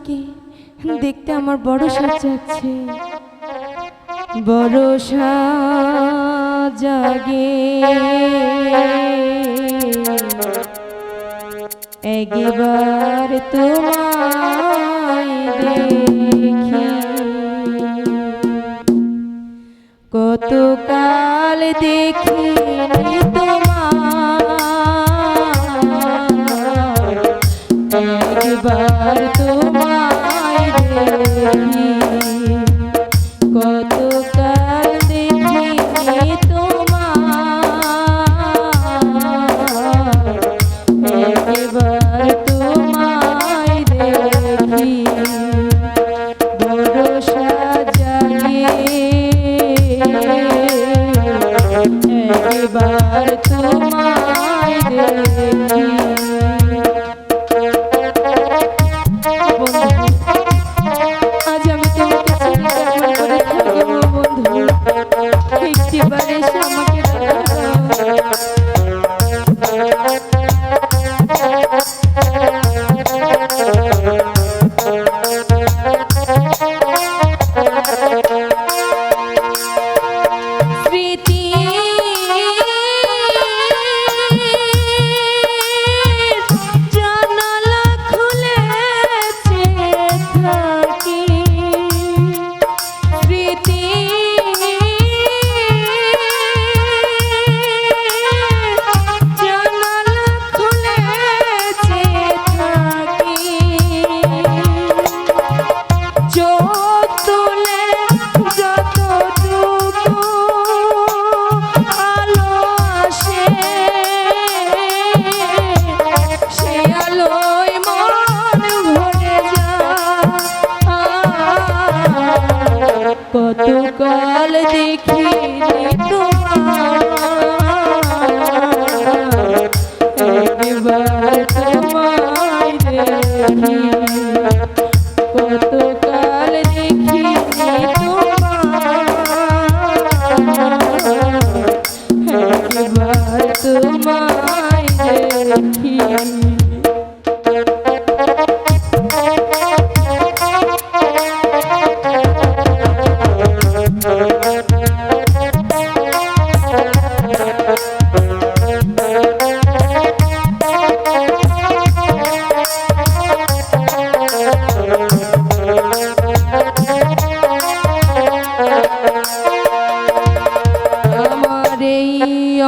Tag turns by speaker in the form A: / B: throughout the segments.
A: তোমাকে দেখতে আমার বড় সাজাচ্ছে। বড় সাজাগে। একবার তোমায় দেখি। কত কাল দেখি কত কাল দেখিনি তোমার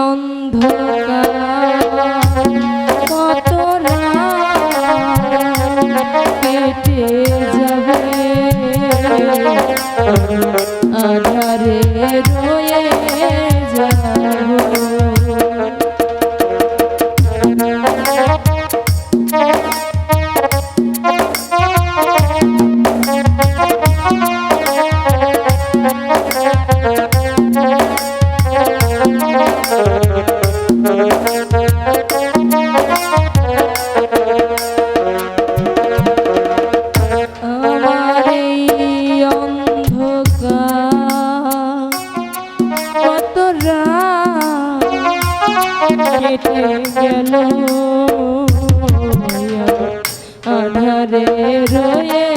A: অন্ধ কেটে গেল আধারে রয়ে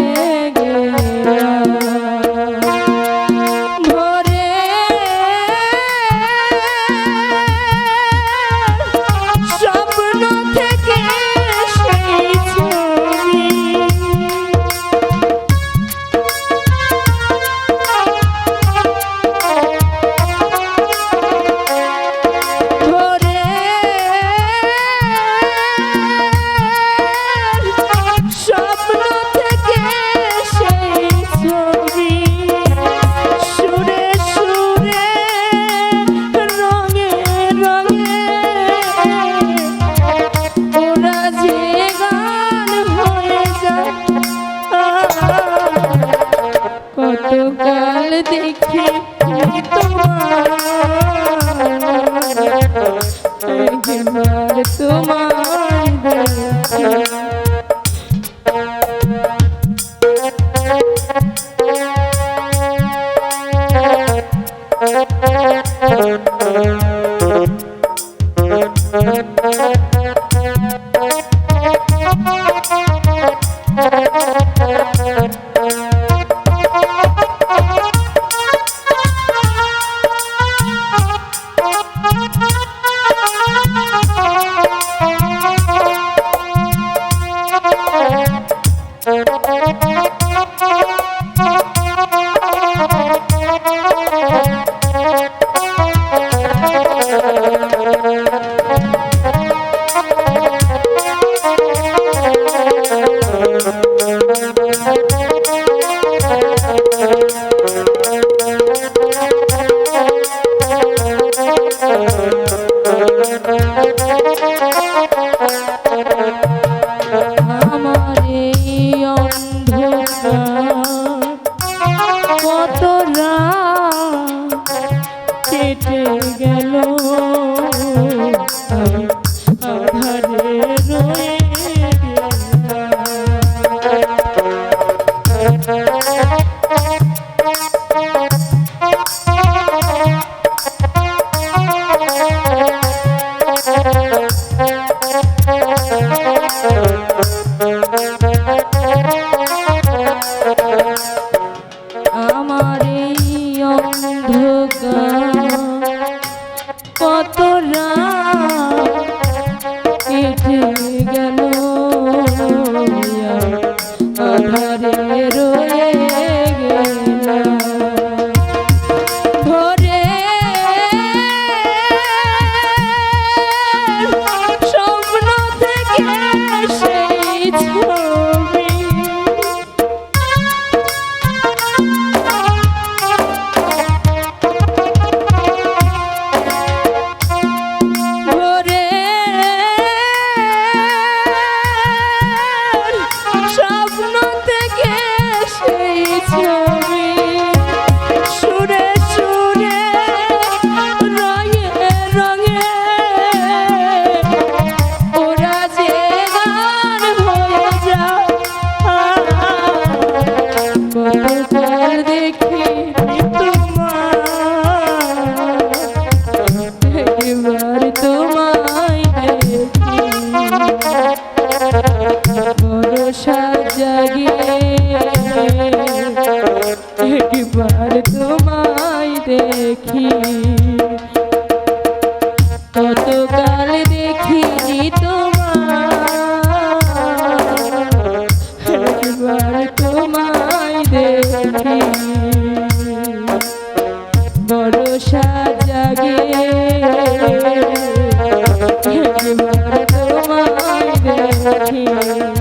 A: they can't কত রাত দেখি